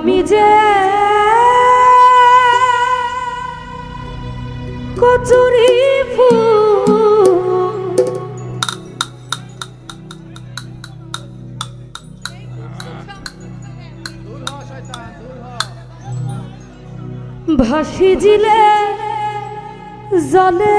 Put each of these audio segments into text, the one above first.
আমি যে কচুরি ভাসি জিলে জলে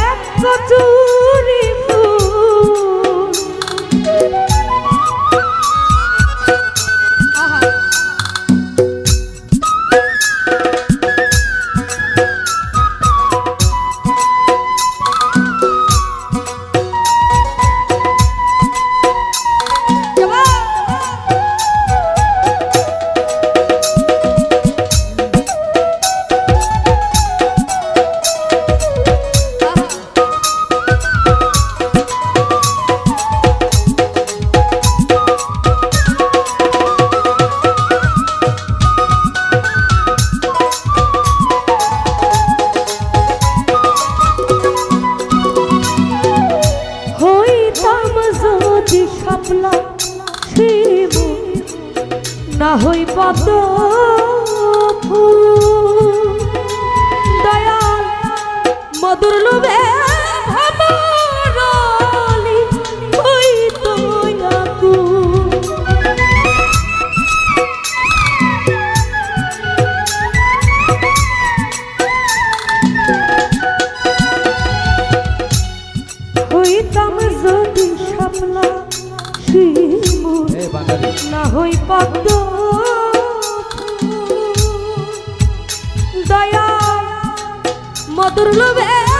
এক না হই পদ্ম দয়া মধুর লোভে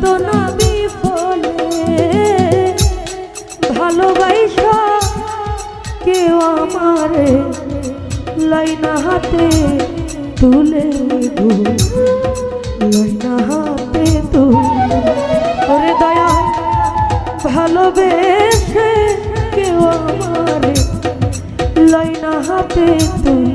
যাইত না বিফলে, ভালোবাসা কেউ আমারে লাইনা হাতে তুলে লাইনা হাতে তুলে। দয়া ভালোবেসে কেউ আমারে লাইনা হাতে তুলে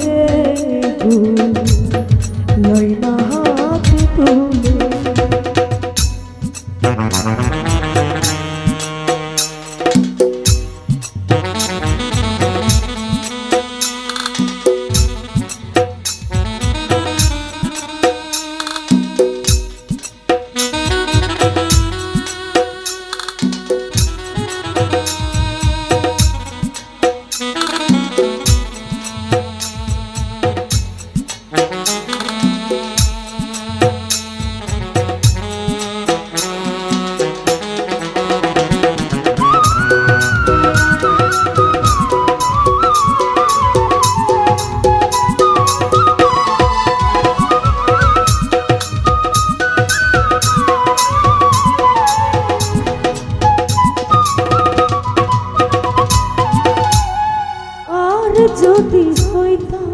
যদি হইতাম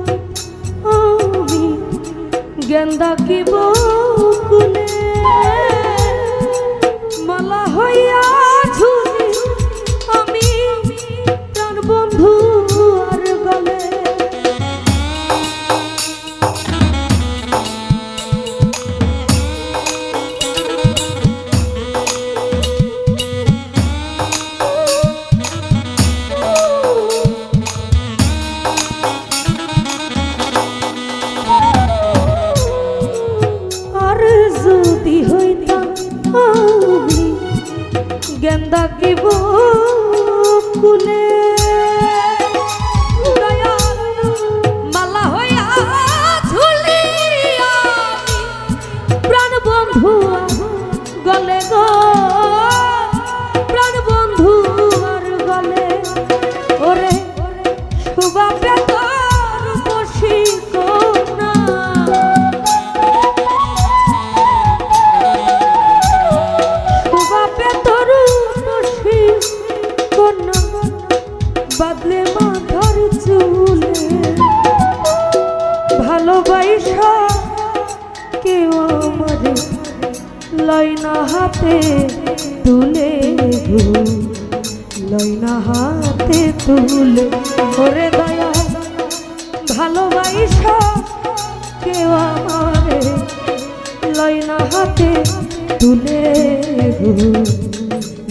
আমি গেন্দা কি বকুলে? গেন্দা কি কুলে বাদলে মাথার চুলে ভালোবাসা কেউ আমার লয়না হাতে তুলে লয়না হাতে তুলে। ওরে দয়া ভালোবাসা কেউ আমার লয়না হাতে তুলে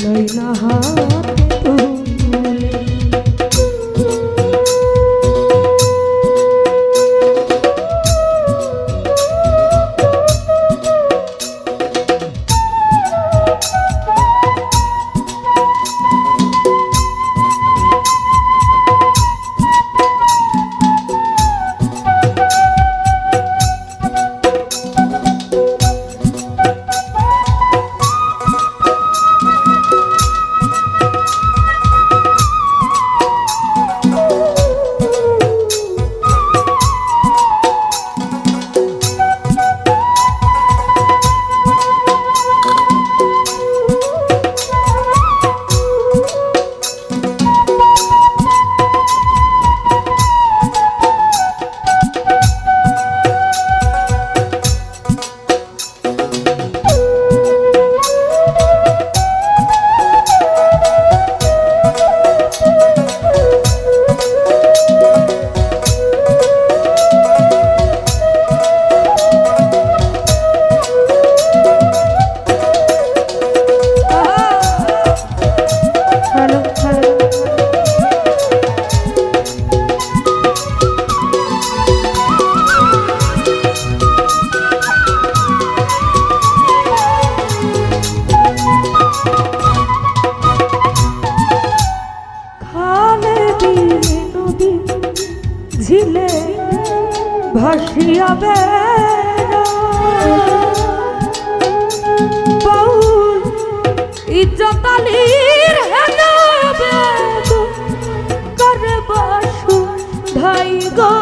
লয়না হাতে তুলে। ভাসিয়া বেড়া। বাউল ইজ্জতালির হেনা বেগু করবাসু ধাই গো।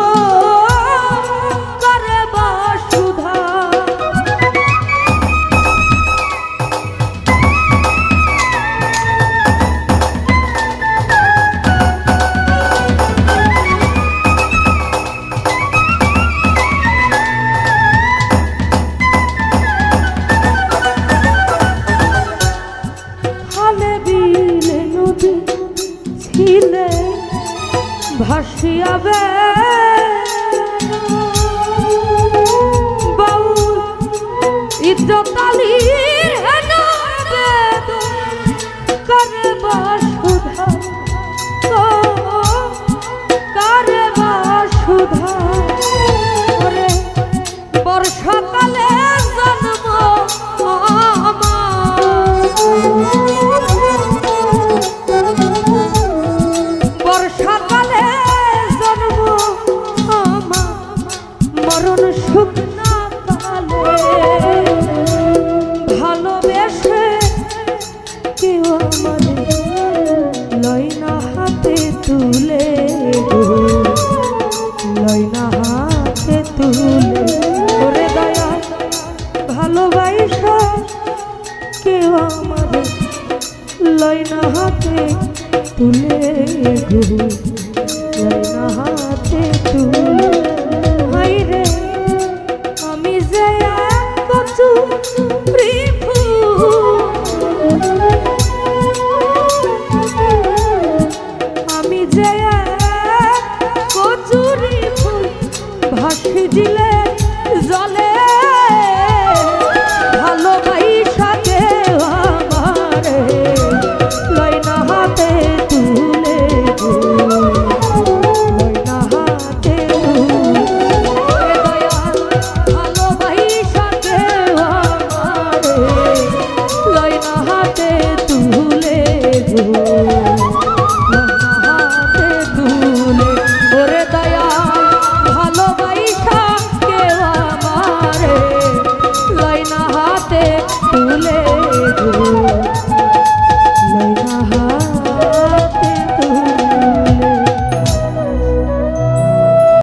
চিরকালী